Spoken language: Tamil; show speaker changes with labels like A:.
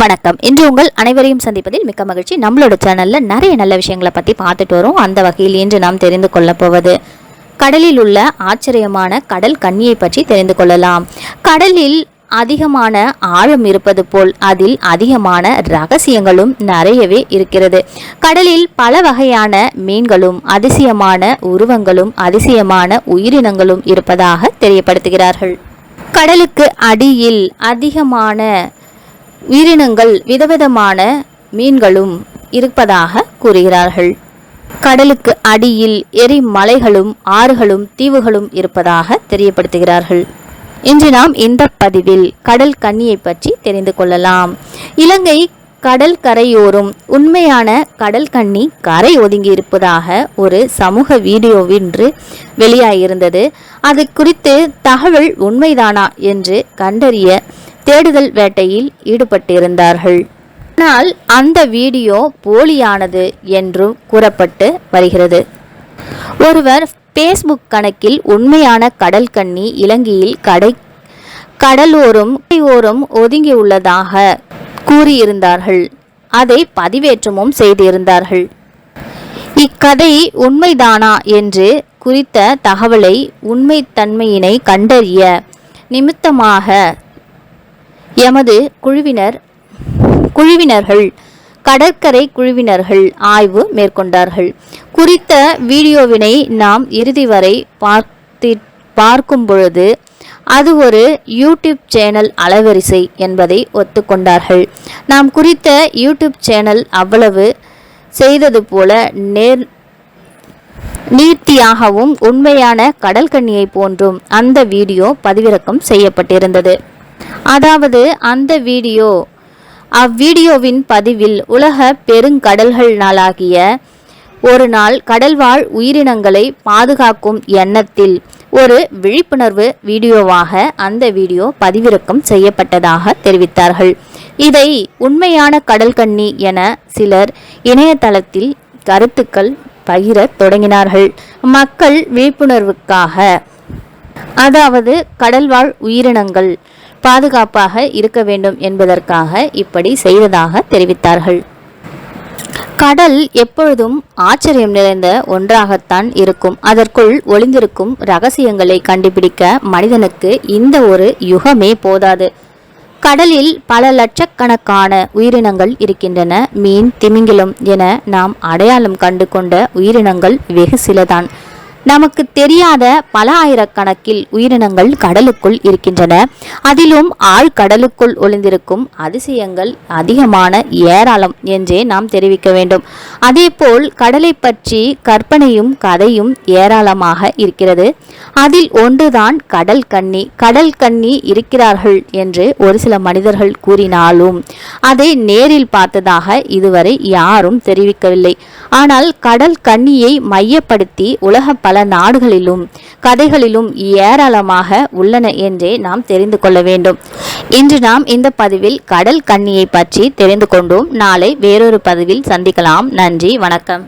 A: வணக்கம். இன்று உங்கள் அனைவரையும் சந்திப்பதில் மிக்க மகிழ்ச்சி. நம்மளோட சேனல்ல நிறைய நல்ல விஷயங்களை பத்தி பார்த்துட்டு வரோம். அந்த வகையில் இன்று நாம் தெரிந்து கொள்ளப் போவது கடலில் உள்ள ஆச்சரியமான கடல் கன்னியை பற்றி தெரிந்து கொள்ளலாம். கடலில் அதிகமான ஆழம் இருப்பது போல் அதில் அதிகமான ரகசியங்களும் நிறையவே இருக்கிறது. கடலில் பல வகையான மீன்களும் அதிசயமான உருவங்களும் அதிசயமான உயிரினங்களும் இருப்பதாக தெரியப்படுத்துகிறார்கள். கடலுக்கு அடியில் அதிகமான உயிரினங்கள் விதவிதமான மீன்களும் இருப்பதாக கூறுகிறார்கள். கடலுக்கு அடியில் எரிமலைகளும் ஆறுகளும் தீவுகளும் இருப்பதாக தெரியப்படுத்துகிறார்கள். இன்று நாம் இந்த பதிவில் கடல் கன்னியை பற்றி தெரிந்து கொள்ளலாம். இலங்கை கடல் கரையோரும் உண்மையான கடல் கன்னி கரை ஒதுங்கி இருப்பதாக ஒரு சமூக வீடியோவின்று வெளியாகியிருந்தது அது குறித்து தகவல் உண்மைதானா என்று கண்டறிய தேடுதல் வேட்டையில் ஈடுபட்டிருந்தார்கள். ஆனால் அந்த வீடியோ போலியானது என்றும் கூறப்பட்டு வருகிறது. ஒருவர் பேஸ்புக் கணக்கில் உண்மையான கடல் கண்ணி இலங்கையில் கடை கடலோரும் ஓரம் ஒதுங்கியுள்ளதாக கூறியிருந்தார்கள். அதை பதிவேற்றமும் செய்திருந்தார்கள். இக்கதை உண்மைதானா என்று குறித்த தகவலை உண்மைத்தன்மையினை கண்டறிய நிமித்தமாக எமது குழுவினர் குழுவினர்கள் கடற்கரை குழுவினர்கள் ஆய்வு மேற்கொண்டார்கள். குறித்த வீடியோவினை நாம் இறுதி வரை பார்த்தி பார்க்கும் பொழுது அது ஒரு யூடியூப் சேனல் அலைவரிசை என்பதை ஒத்துக்கொண்டார்கள். நாம் குறித்த யூடியூப் சேனல் அவ்வளவு செய்தது போல நேர் நீர்த்தியாகவும் உண்மையான கடல் கண்ணியை போன்றும் அந்த வீடியோ பதிவிறக்கம் செய்யப்பட்டிருந்தது. அதாவது அந்த வீடியோ. அவ்வீடியோவின் பதிவில் உலக பெருங்கடல்கள் நாளாகிய ஒரு நாள் கடல்வாழ் உயிரினங்களை பாதுகாக்கும் எண்ணத்தில் ஒரு விழிப்புணர்வு வீடியோவாக அந்த வீடியோ பதிவிறக்கம் செய்யப்பட்டதாக தெரிவித்தார்கள். இதை உண்மையான கடல் கண்ணி என சிலர் இணையதளத்தில் கருத்துக்கள் பகிரத் தொடங்கினார்கள். மக்கள் விழிப்புணர்வுக்காக அதாவது கடல்வாழ் உயிரினங்கள் பாதுகாப்பாக இருக்க வேண்டும் என்பதற்காக இப்படி செய்ததாக தெரிவித்தார்கள். கடல் எப்பொழுதும் ஆச்சரியம் நிறைந்த ஒன்றாகத்தான் இருக்கும். அதற்குள் ஒளிந்திருக்கும் ரகசியங்களை கண்டுபிடிக்க மனிதனுக்கு இந்த ஒரு யுகமே போதாது. கடலில் பல லட்சக்கணக்கான உயிரினங்கள் இருக்கின்றன. மீன் திமிங்கிலம் என நாம் அடையாளம் கண்டு கொண்ட உயிரினங்கள் வெகு சிலதான். நமக்கு தெரியாத பல ஆயிரக்கணக்கில் உயிரினங்கள் கடலுக்குள் இருக்கின்றன. அதிலும் ஆழ்கடலுக்குள் ஒளிந்திருக்கும் அதிசயங்கள் அதிகமான ஏராளம் என்றே நாம் தெரிவிக்க வேண்டும். அதேபோல் கடலை பற்றி கற்பனையும் கதையும் ஏராளமாக இருக்கிறது. அதில் ஒன்றுதான் கடல் கண்ணி. கடல் கன்னி இருக்கிறார்கள் என்று ஒரு சில மனிதர்கள் கூறினாலும் அதை நேரில் பார்த்ததாக இதுவரை யாரும் தெரிவிக்கவில்லை. ஆனால் கடல் கண்ணியை மையப்படுத்தி உலக பல நாடுகளிலும் கதைகளிலும் ஏராளமாக உள்ளன என்றே நாம் தெரிந்து கொள்ள வேண்டும். இன்று நாம் இந்த பதிவில் கடல் கன்னியை பற்றி தெரிந்து கொண்டோம். நாளை வேறொரு பதிவில் சந்திக்கலாம். நன்றி வணக்கம்.